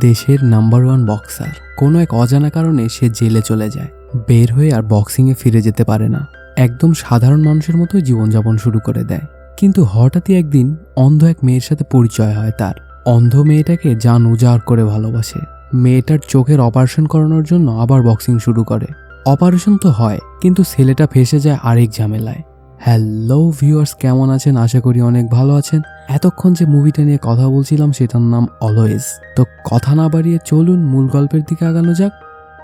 দেশের number one boxer কোনো এক অজানা কারণে সে জেলে চলে যায়। বের হয়ে আর বক্সিংয়ে ফিরে যেতে পারে না। একদম সাধারণ মানুষের মতোই জীবনযাপন শুরু করে দেয়। কিন্তু হঠাৎই একদিন অন্ধ এক মেয়ের সাথে পরিচয় হয় তার। অন্ধ মেয়েটাকে যান উজাড় করে ভালোবাসে। মেয়েটার চোখের অপারেশন করানোর জন্য আবার বক্সিং শুরু করে। অপারেশন তো হয়, কিন্তু ছেলেটা ফেসে যায় আরেক ঝামেলায়। হ্যালো ভিউয়ার্স কেমন আছেন? আশা করি অনেক ভালো আছেন। এতক্ষণ যে মুভিটা নিয়ে কথা বলছিলাম সেটার নাম অলওয়েজ। তো কথা না বাড়িয়ে চলুন মূল গল্পের দিকে আগানো যাক।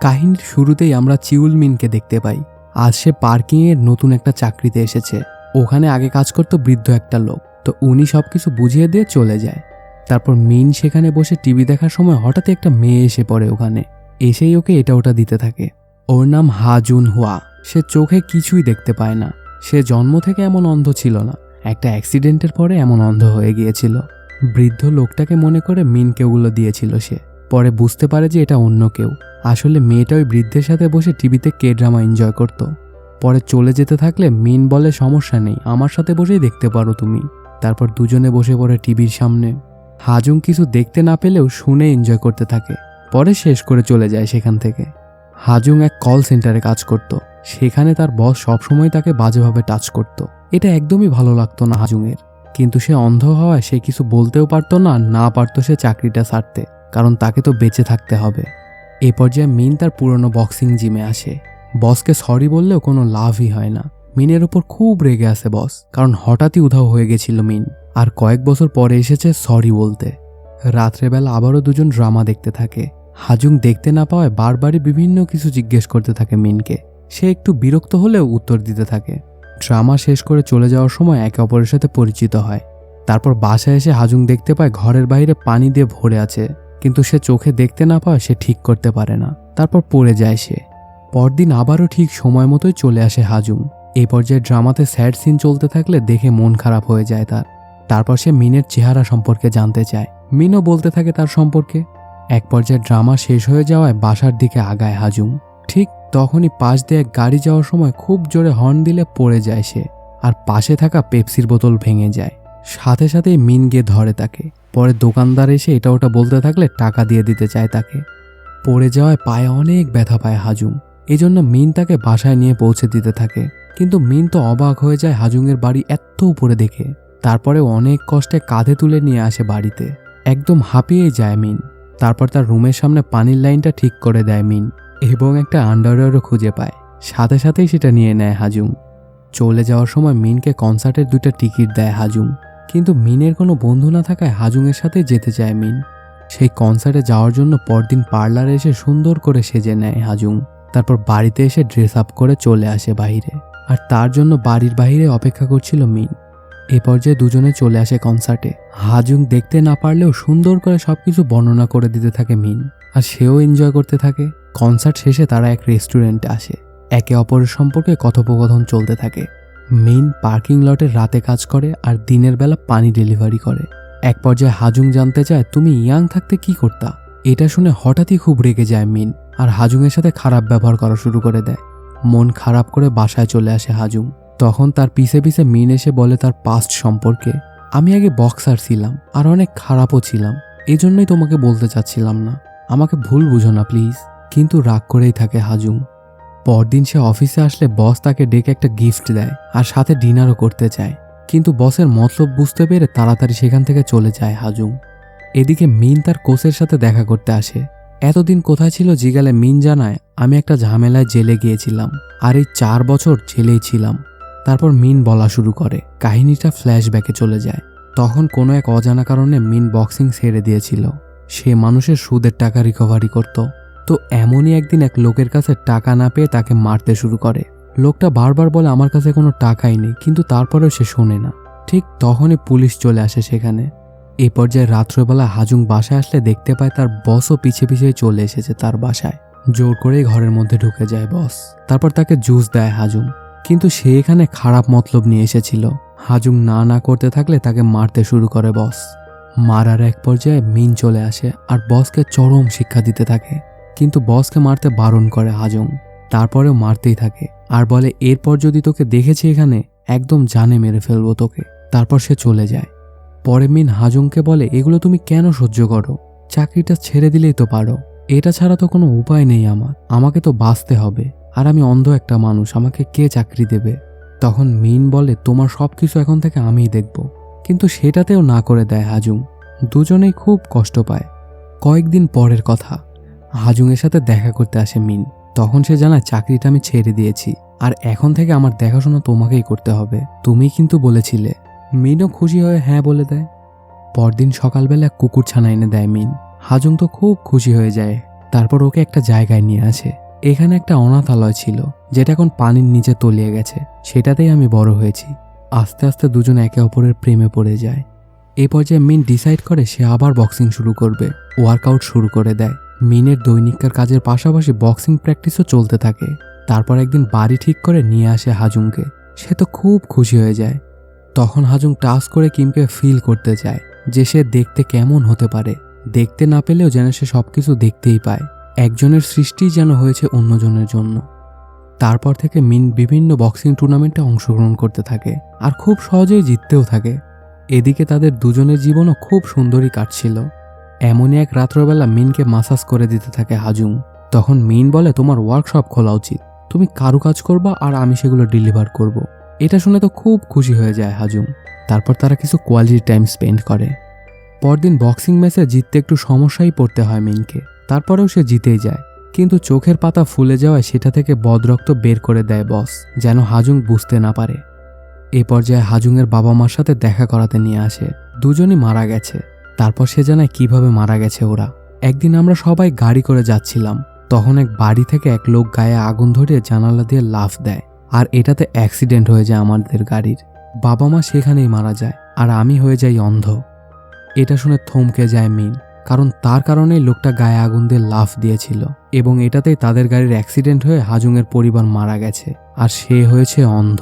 কাহিনীর শুরুতেই আমরা চিউল মিনকে দেখতে পাই। আজ সে পার্কিংয়ের নতুন একটা চাকরিতে এসেছে। ওখানে আগে কাজ করতো বৃদ্ধ একটা লোক। তো উনি সব কিছু বুঝিয়ে দিয়ে চলে যায়। তারপর মিন সেখানে বসে টিভি দেখার সময় হঠাৎ একটা মেয়ে এসে পড়ে ওখানে। এসেই ওকে এটা ওটা দিতে থাকে। ওর নাম হাজুন হুয়া। সে চোখে কিছুই দেখতে পায় না। সে জন্ম থেকে এমন অন্ধ ছিল না। একটা অ্যাক্সিডেন্টের পরে এমন অন্ধ হয়ে গিয়েছিল। বৃদ্ধ লোকটাকে মনে করে মিনকে ওগুলো দিয়েছিল সে। পরে বুঝতে পারে যে এটা অন্য কেউ। আসলে মেয়েটা ওই বৃদ্ধের সাথে বসে টিভিতে কে ড্রামা এনজয় করত। পরে চলে যেতে থাকলে মিন বলে, সমস্যা নেই, আমার সাথে বসেই দেখতে পারো তুমি। তারপর দুজনে বসে পড়ে টিভির সামনে। হাজুং কিছু দেখতে না পেলেও শুনে এনজয় করতে থাকে। পরে শেষ করে চলে যায় সেখান থেকে। হাজুং এক কল সেন্টারে কাজ করত। সেখানে তার বস সবসময় তাকে বাজেভাবে টাচ করত। এটা একদমই ভালো লাগতো না হাজুংয়ের। কিন্তু সে অন্ধ হওয়ায় সে কিছু বলতেও পারতো না না পারতো সে চাকরিটা ছাড়তে কারণ তাকে তো বেঁচে থাকতে হবে। এ পর্যায়ে মিন তার পুরনো বক্সিং জিমে আসে। বসকে সরি বললেও কোনো লাভই হয় না। মিনের ওপর খুব রেগে আছে বস, কারণ হঠাৎই উধাও হয়ে গেছিল মিন। আর কয়েক বছর পরে এসেছে সরি বলতে। রাত্রেবেলা আবারও দুজন ড্রামা দেখতে থাকে। হাজুং দেখতে না পাওয়ায় বারবারই বিভিন্ন কিছু জিজ্ঞেস করতে থাকে মিনকে। সে একটু বিরক্ত হলেও উত্তর দিতে থাকে। ড্রামা শেষ করে চলে যাওয়ার সময় একে অপরের সাথে পরিচিত হয়। তারপর বাসায় এসে হাজুং দেখতে পায় ঘরের বাইরে পানি দিয়ে ভরে আছে, কিন্তু সে চোখে দেখতে না পায় সে ঠিক করতে পারে না। তারপর পড়ে যায় সে। পরদিন আবারও ঠিক সময় মতোই চলে আসে হাজুং। এই পর্যায়ে ড্রামাতে স্যাড সিন চলতে থাকলে দেখে মন খারাপ হয়ে যায় তার। তারপর সে মিনের চেহারা সম্পর্কে জানতে চায়। মিনও বলতে থাকে তার সম্পর্কে। এক পর্যায়ে ড্রামা শেষ হয়ে যাওয়ায় বাসার দিকে আগায় হাজুং। ঠিক তখনই পাশ দিয়ে গাড়ি যাওয়ার সময় খুব জোরে হর্ন দিলে পড়ে যায় সে, আর পাশে থাকা পেপসির বোতল ভেঙে যায়। সাথে সাথেই মিন গিয়ে ধরে তাকে। পরে দোকানদার এসে এটা ওটা বলতে থাকলে টাকা দিয়ে দিতে চায় তাকে। পড়ে যাওয়ায় পায়ে অনেক ব্যথা পায় হাজুং। এজন্য মিন তাকে বাসায় নিয়ে পৌঁছে দিতে থাকে। কিন্তু মিন তো অবাক হয়ে যায় হাজুংয়ের বাড়ি এত উপরে দেখে। তারপরে অনেক কষ্টে কাঁধে তুলে নিয়ে আসে বাড়িতে। একদম হাঁপিয়ে যায় মিন। তারপর তার রুমের সামনে পানির লাইনটা ঠিক করে দেয় মিন। এবং একটা আন্ডারওয়্যারও খুঁজে পায়। সাথে সাথেই সেটা নিয়ে নেয় হাজুং চলে যাওয়ার সময় মিনকে কনসার্টের দুটো টিকিট দেয় হাজুং কিন্তু মিনের কোনো বন্ধু না থাকায় হাজুংয়ের সাথে যেতে চায় মিন। সেই কনসার্টে যাওয়ার জন্য পরদিন পার্লারে এসে সুন্দর করে সেজে নেয় হাজুং তারপর বাড়িতে এসে ড্রেস আপ করে চলে আসে বাইরে আর তার জন্য বাড়ির বাইরে অপেক্ষা করছিল মিন। এ পর্যায়ে দুজনে চলে আসে কনসার্টে হাজুং দেখতে না পারলেও সুন্দর করে সবকিছু বর্ণনা করে দিতে থাকে মিন। আর সেও এনজয় করতে থাকে। কনসার্ট শেষে তারা এক রেস্টুরেন্টে আসে। একে অপরের সম্পর্কে কথোপকথন চলতে থাকে। মিন পার্কিং লটে রাতে কাজ করে আর দিনের বেলা পানি ডেলিভারি করে। এক পর্যায়ে হাজুং জানতে চায়, তুমি ইয়াং থাকতে কি করতা? এটা শুনে হঠাৎই খুব রেগে যায় মিন আর হাজুংয়ের সাথে খারাপ ব্যবহার করা শুরু করে দেয়। মন খারাপ করে বাসায় চলে আসে হাজুং। তখন তার পিছে পিছে মিন এসে বলে তার পাস্ট সম্পর্কে, আমি আগে বক্সার ছিলাম আর অনেক খারাপও ছিলাম। এজন্যই তোমাকে বলতে চাচ্ছিলাম না। আমাকে ভুল বুঝো না প্লিজ কিন্তু রাগ করেই থাকে হাজুং। পরদিন সে অফিসে আসলে বস তাকে ডেকে একটা গিফট দেয় আর সাথে ডিনারও করতে চায়। কিন্তু বসের মতলব বুঝতে পেরে তাড়াতাড়ি সেখান থেকে চলে যায় হাজুং। এদিকে মিন তার কোচের সাথে দেখা করতে আসে। এতদিন কোথায় ছিল জিগালে মিন জানায়, আমি একটা ঝামেলায় জেলে গিয়েছিলাম আর এই চার বছর জেলেই ছিলাম। তারপর মিন বলা শুরু করে, কাহিনীটা ফ্ল্যাশব্যাকে চলে যায়। তখন কোনো এক অজানা কারণে মিন বক্সিং ছেড়ে দিয়েছিল। সে মানুষের সুদের টাকা রিকভারি করত। তো এমনই একদিন এক লোকের কাছে টাকা না পেয়ে তাকে মারতে শুরু করে। লোকটা বারবার বলে, আমার কাছে কোনো টাকাই নেই। কিন্তু তারপরেও সে শোনে না। ঠিক তখনই পুলিশ চলে আসে সেখানে। এই পর্যায়ে রাত্রেবেলা হাজুং বাসায় আসলে দেখতে পায় তার বসও পিছে পিছে চলে এসেছে তার বাসায়। জোর করেই ঘরের মধ্যে ঢুকে যায় বস। তারপর তাকে জুস দেয় হাজুং। কিন্তু সে এখানে খারাপ মতলব নিয়ে এসেছিল। হাজুং না না করতে থাকলে তাকে মারতে শুরু করে বস। মারার এক পর্যায়ে মিন চলে আসে আর বসকে চরম শিক্ষা দিতে থাকে। কিন্তু বসকে মারতে বারণ করে হাজং। তারপরেও মারতেই থাকে। আর বলে, এরপর যদি তোকে দেখেছি এখানে, একদম জানে মেরে ফেলব তোকে। তারপর সে চলে যায়। পরে মিন হাজংকে বলে, এগুলো তুমি কেন সহ্য করো? চাকরিটা ছেড়ে দিলেই তো পারো। এটা ছাড়া তো কোনো উপায় নেই আমার। আমাকে তো বাঁচতে হবে। আর আমি অন্ধ একটা মানুষ, আমাকে কে চাকরি দেবে? তখন মিন বলে, তোমার সব কিছু এখন থেকে আমিই দেখব। কিন্তু সেটাতেও না করে দেয় হাজুং। দুজনেই খুব কষ্ট পায়। কয়েকদিন পরের কথা। হাজুংয়ের সাথে দেখা করতে আসে মিন। তখন সে জানায়, চাকরিটা আমি ছেড়ে দিয়েছি। আর এখন থেকে আমার দেখাশোনা তোমাকেই করতে হবে। তুমি কিন্তু বলেছিলে। মিনও খুশি হয়ে হ্যাঁ বলে দেয়। পরদিন সকালবেলা কুকুর ছানা এনে দেয় মিন। হাজুং তো খুব খুশি হয়ে যায়। তারপর ওকে একটা জায়গায় নিয়ে আসে। এখানে একটা অনাথালয় ছিল, যেটা এখন পানির নিচে তলিয়ে গেছে। সেটাতেই আমি বড় হয়েছি। আস্তে আস্তে দুজন একে অপরের প্রেমে পড়ে যায়। এই পর্যায়ে মিন ডিসাইড করে সে আবার বক্সিং শুরু করবে। ওয়ার্কআউট শুরু করে দেয়। মিনের দৈনিককার কাজের পাশাপাশি বক্সিং প্র্যাকটিসও চলতে থাকে। তারপর একদিন বাড়ি ঠিক করে নিয়ে আসে হাজুংকে। সে তো খুব খুশি হয়ে যায়। তখন হাজুং টাচ করে কিমকে ফিল করতে চায় যে সে দেখতে কেমন হতে পারে। দেখতে না পেলেও যেন সে সব কিছু দেখতেই পায়। একজনের সৃষ্টি যেন হয়েছে অন্যজনের জন্য। তারপর থেকে মিন বিভিন্ন বক্সিং টুর্নামেন্টে অংশগ্রহণ করতে থাকে আর খুব সহজেই জিততেও থাকে। এদিকে তাদের দুজনের জীবনও খুব সুন্দরই কাটছিল। এমনই এক রাত্রবেলা মিনকে মাসাজ করে দিতে থাকে হাজুং। তখন মিন বলে, তোমার ওয়ার্কশপ খোলা উচিত। তুমি কারু কাজ করবা আর আমি সেগুলো ডেলিভার করব। এটা শুনে তো খুব খুশি হয়ে যায় হাজুং। তারপর তারা কিছু কোয়ালিটি টাইম স্পেন্ড করে। পরদিন বক্সিং ম্যাচে জিততে একটু সমস্যাই পড়তে হয় মিনকে। তারপরেও সে জিতেই যায়। কিন্তু চোখের পাতা ফুলে যাওয়ায় সেটা থেকে বদরক্ত বের করে দেয় বস যেন হাজুং বুঝতে না পারে। এ পর্যায়ে হাজুংয়ের বাবা মার সাথে দেখা করাতে নিয়ে আসে। দুজনই মারা গেছে। তারপর সে জানায় কীভাবে মারা গেছে ওরা। একদিন আমরা সবাই গাড়ি করে যাচ্ছিলাম। তখন এক বাড়ি থেকে এক লোক গায়ে আগুন ধরিয়ে জানালা দিয়ে লাফ দেয়। আর এটাতে অ্যাক্সিডেন্ট হয়ে যায় আমাদের গাড়ির। বাবা মা সেখানেই মারা যায় আর আমি হয়ে যাই অন্ধ। এটা শুনে থমকে যায় মিন, কারণ তার কারণেই লোকটা গায়ে আগুন দিয়ে লাফ দিয়েছিল এবং এটাতেই তাদের গাড়ির অ্যাক্সিডেন্ট হয়ে হাজুংয়ের পরিবার মারা গেছে আর সে হয়েছে অন্ধ।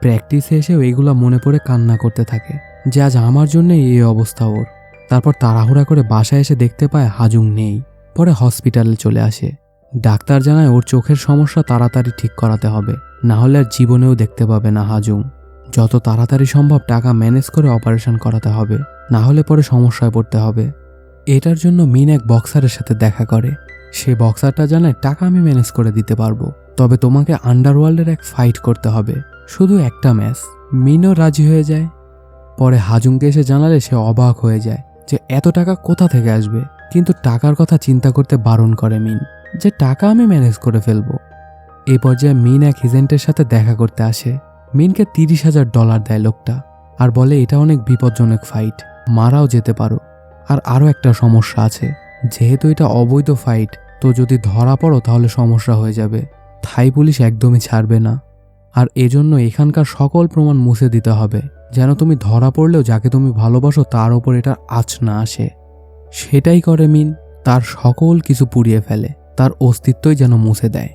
প্র্যাকটিসে এসেও এইগুলা মনে পড়ে কান্না করতে থাকে যে আজ আমার জন্যই এই অবস্থা ওর। তারপর তাড়াহুড়া করে বাসায় এসে দেখতে পায় হাজুং নেই। পরে হসপিটালে চলে আসে। ডাক্তার জানায় ওর চোখের সমস্যা তাড়াতাড়ি ঠিক করাতে হবে, না হলে আর জীবনেও দেখতে পাবে না হাজুং। যত তাড়াতাড়ি সম্ভব টাকা ম্যানেজ করে অপারেশন করাতে হবে, না হলে পরে সমস্যায় পড়তে হবে। এটার জন্য মিন এক বক্সারের সাথে দেখা করে। সে বক্সারটা জানায়, টাকা আমি ম্যানেজ করে দিতে পারব, তবে তোমাকে আন্ডারওয়ার্ল্ডের এক ফাইট করতে হবে, শুধু একটা ম্যাচ। মিনও রাজি হয়ে যায়। পরে হাজুংকে এসে জানালে সে অবাক হয়ে যায়। যে এত টাকা কোথা থেকে আসবে? কিন্তু টাকার কথা চিন্তা করতে বারণ করে মিন, যে টাকা আমি ম্যানেজ করে ফেলব। এই পর্যায়ে মিন এক এজেন্টের সাথে দেখা করতে আসে। মিনকে তিরিশ হাজার ডলার দেয় লোকটা আর বলে, এটা অনেক বিপজ্জনক ফাইট মারাও যেতে পারো। আর আরও একটা সমস্যা আছে। যেহেতু এটা অবৈধ ফাইট তো যদি ধরা পড়ো তাহলে সমস্যা হয়ে যাবে। থাই পুলিশ একদমই ছাড়বে না। আর এজন্য এখানকার সকল প্রমাণ মুছে দিতে হবে। যেন তুমি ধরা পড়লেও যাকে তুমি ভালোবাসো তার ওপর এটা আঁচ না আসে। সেটাই করে মিন, তার সকল কিছু পুড়িয়ে ফেলে, তার অস্তিত্বই যেন মুছে দেয়।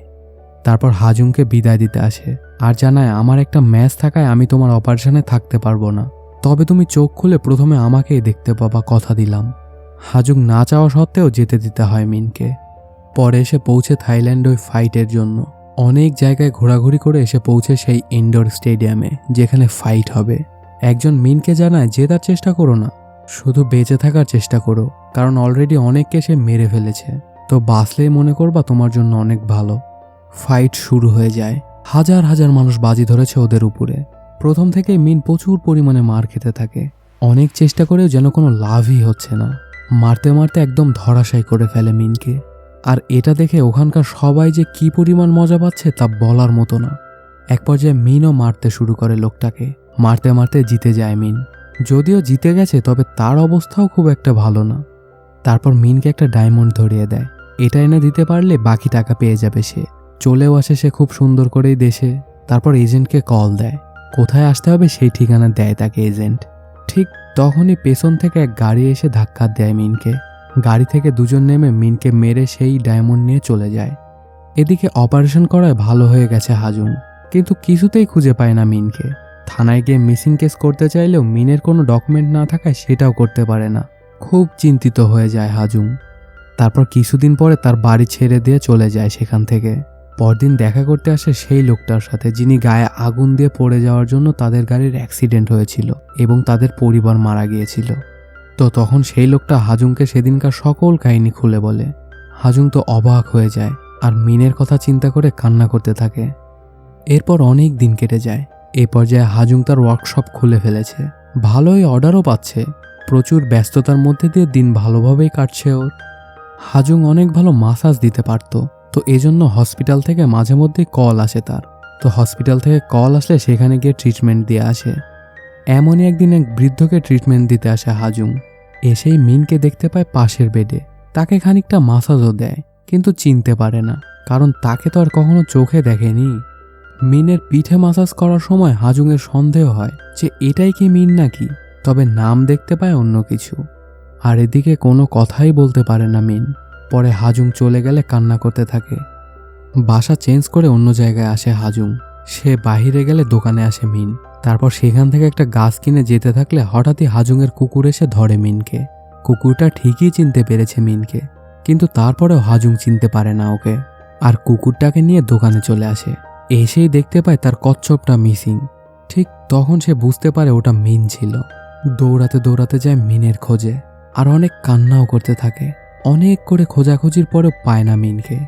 তারপর হাজুমকে বিদায় দিতে আসে। আর জানায়, আমার একটা ম্যাচ থাকায় আমি তোমার অপারেশনে থাকতে পারব না। তবে তুমি চোখ খুলে প্রথমে আমাকেই দেখতে পাবা কথা দিলাম। হাজুং না চাওয়া সত্ত্বেও যেতে দিতে হয় মিনকে। পরে এসে পৌঁছে থাইল্যান্ড ওই ফাইটের জন্য। অনেক জায়গায় ঘোরাঘুরি করে এসে পৌঁছে সেই ইনডোর স্টেডিয়ামে, যেখানে ফাইট হবে। একজন মিনকে জানায় জেতার চেষ্টা করো না, শুধু বেঁচে থাকার চেষ্টা করো, কারণ অলরেডি অনেককে সে মেরে ফেলেছে। তো বাঁচলেই মনে করবা তোমার জন্য অনেক ভালো। ফাইট শুরু হয়ে যায়। হাজার হাজার মানুষ বাজি ধরেছে ওদের উপরে। প্রথম থেকে মিন প্রচুর পরিমাণে মার খেতে থাকে। অনেক চেষ্টা করেও যেন কোনো লাভই হচ্ছে না। মারতে মারতে একদম ধরাশাই করে ফেলে মিনকে। আর এটা দেখে ওখানকার সবাই যে কি পরিমাণ মজা পাচ্ছে তা বলার মতো না। এক পর্যায়ে মিনও মারতে শুরু করে লোকটাকে। মারতে মারতে জিতে যায় মিন। যদিও জিতে গেছে, তবে তার অবস্থাও খুব একটা ভালো না। তারপর মিনকে একটা ডায়মন্ড ধরিয়ে দেয়। এটা এনে দিতে পারলে বাকি টাকা পেয়ে যাবে সে। চলেও আসে সে খুব সুন্দর করেই দেশে। তারপর এজেন্টকে কল দেয়। কোথায় আসতে হবে সেই ঠিকানা দেয় তাকে এজেন্ট। ঠিক তখনই পেছন থেকে এক গাড়ি এসে ধাক্কা দেয় মিনকে। গাড়ি থেকে দুজন নেমে মিনকে মেরে সেই ডায়মন্ড নিয়ে চলে যায়। এদিকে অপারেশন করায় ভালো হয়ে গেছে হাজুং কিন্তু কিছুতেই খুঁজে পায় না মিনকে। থানায় গিয়ে মিসিং কেস করতে চাইলেও মিনের কোনো ডকুমেন্ট না থাকায় সেটাও করতে পারে না। খুব চিন্তিত হয়ে যায় হাজুং। তারপর কিছুদিন পরে তার বাড়ি ছেড়ে দিয়ে চলে যায় সেখান থেকে। পরদিন দেখা করতে আসে সেই লোকটার সাথে, যিনি গায়ে আগুন দিয়ে পড়ে যাওয়ার জন্য তাদের গাড়ির অ্যাক্সিডেন্ট হয়েছিল এবং তাদের পরিবার মারা গিয়েছিল। তো তখন সেই লোকটা হাজুংকে সেদিনকার সকল কাহিনী খুলে বলে। হাজুং তো অবাক হয়ে যায় আর মিনের কথা চিন্তা করে কান্না করতে থাকে। এরপর অনেক দিন কেটে যায়। এই পর্যায়ে হাজুং তার ওয়ার্কশপ খুলে ফেলেছে। ভালোই অর্ডারও পাচ্ছে। প্রচুর ব্যস্ততার মধ্যে দিয়ে দিন ভালোভাবেই কাটছে ওর। হাজুং অনেক ভালো মাসাজ দিতে পারত। তো এজন্য হসপিটাল থেকে মাঝে মধ্যেই কল আসে তার। তো হসপিটাল থেকে কল আসলে সেখানে গিয়ে ট্রিটমেন্ট দিয়ে আসে। এমনই একদিন এক বৃদ্ধকে ট্রিটমেন্ট দিতে আসে হাজুং। এসেই মিনকে দেখতে পায় পাশের বেডে। তাকে খানিকটা মাসাজও দেয়, কিন্তু চিনতে পারে না। কারণ তাকে তো আর কখনো চোখে দেখেনি। মিনের পিঠে মাসাজ করার সময় হাজুংয়ের সন্দেহ হয় যে এটাই কি মিন নাকি, তবে নাম দেখতে পায় অন্য কিছু। আর এদিকে কোনো কথাই বলতে পারে না মিন। পরে হাজুং চলে গেলে কান্না করতে থাকে। বাসা চেঞ্জ করে অন্য জায়গায় আসে হাজুং। সে বাহিরে গেলে দোকানে আসে মিন। তারপর সেখান থেকে একটা গাছ কিনে যেতে থাকলে হঠাৎই হাজুংয়ের কুকুর এসে ধরে মিনকে। কুকুরটা ঠিকই চিনতে পেরেছে মিনকে, কিন্তু তারপরেও হাজুং চিনতে পারে না ওকে। আর কুকুরটাকে নিয়ে দোকানে চলে আসে। এসেই দেখতে পায় তার কচ্ছপটা মিসিং। ঠিক তখন সে বুঝতে পারে ওটা মিন ছিল। দৌড়াতে দৌড়াতে যায় মিনের খোঁজে, আর অনেক কান্নাও করতে থাকে। অনেক করে খোঁজাখুঁজির পরেও পায় না মিনকে।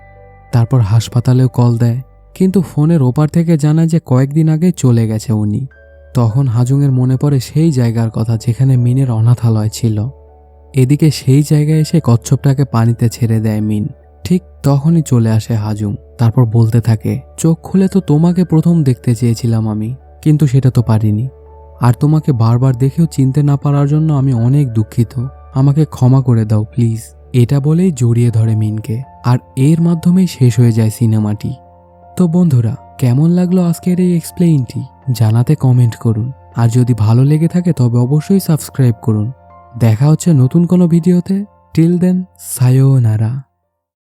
তারপর হাসপাতালেও কল দেয়, কিন্তু ফোনের ওপার থেকে জানায় যে কয়েকদিন আগে চলে গেছে উনি। তখন হাজুংয়ের মনে পড়ে সেই জায়গার কথা যেখানে মিনের অনাথালয় ছিল। এদিকে সেই জায়গায় এসে কচ্ছপটাকে পানিতে ছেড়ে দেয় মিন। ঠিক তখনই চলে আসে হাজুং। তারপর বলতে থাকে, চোখ খুলে তো তোমাকে প্রথম দেখতে চেয়েছিলাম আমি, কিন্তু সেটা তো পারিনি। আর তোমাকে বারবার দেখেও চিনতে না পারার জন্য আমি অনেক দুঃখিত। আমাকে ক্ষমা করে দাও, প্লিজ। এটা বলেই জড়িয়ে ধরে মিনকে, আর এর মাধ্যমেই শেষ হয়ে যায় সিনেমাটি। তো বন্ধুরা, কেমন লাগল আজকের এই এক্সপ্লেইনটি জানাতে কমেন্ট করুন। আর যদি ভালো লেগে থাকে, তবে অবশ্যই সাবস্ক্রাইব করুন। দেখা হচ্ছে নতুন কোনো ভিডিওতে টিল দেন সায়োনারা